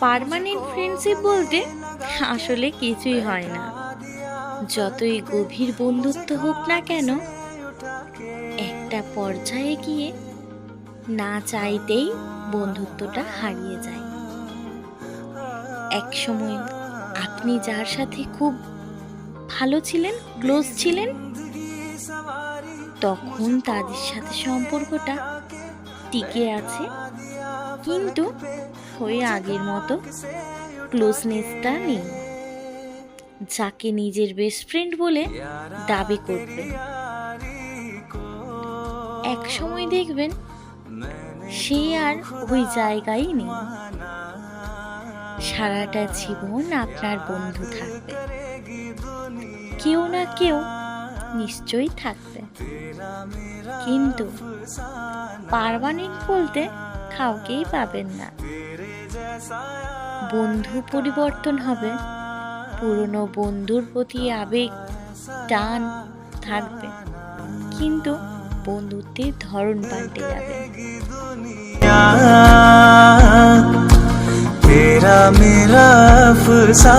Permanent friendship বলতে আসলে কিছুই হয় না। যতই গভীর বন্ধুত্ব হোক না কেন, একটা পর্যায়ে গিয়ে না চাইতেই বন্ধুত্বটা হারিয়ে যায়। এক সময় আপনি যার সাথে খুব ভালো ছিলেন ক্লোজ ছিলেন, তখন তাদের সাথে সম্পর্কটা টিকে আছে, কিন্তু ওই আগের মতো ক্লোজনেসটা নেই। যাকে নিজের বেস্ট ফ্রেন্ড বলে দাবি করবেন এক সময় দেখবেন সে আর ওই জায়গায় নেই। সারাটা জীবন আপনার বন্ধু থাকবে। কেউ না কেউ নিশ্চয়ই থাকবে কিন্তু পারমানেন্ট বলতে কাউকেই পাবেন না বন্ধু পরিবর্তন হবে পুরনো বন্ধুর প্রতি আবেগ টান থাকবে কিন্তু বন্ধুত্বের ধরন পাল্টে যাবে तेरा मेरा अफसाना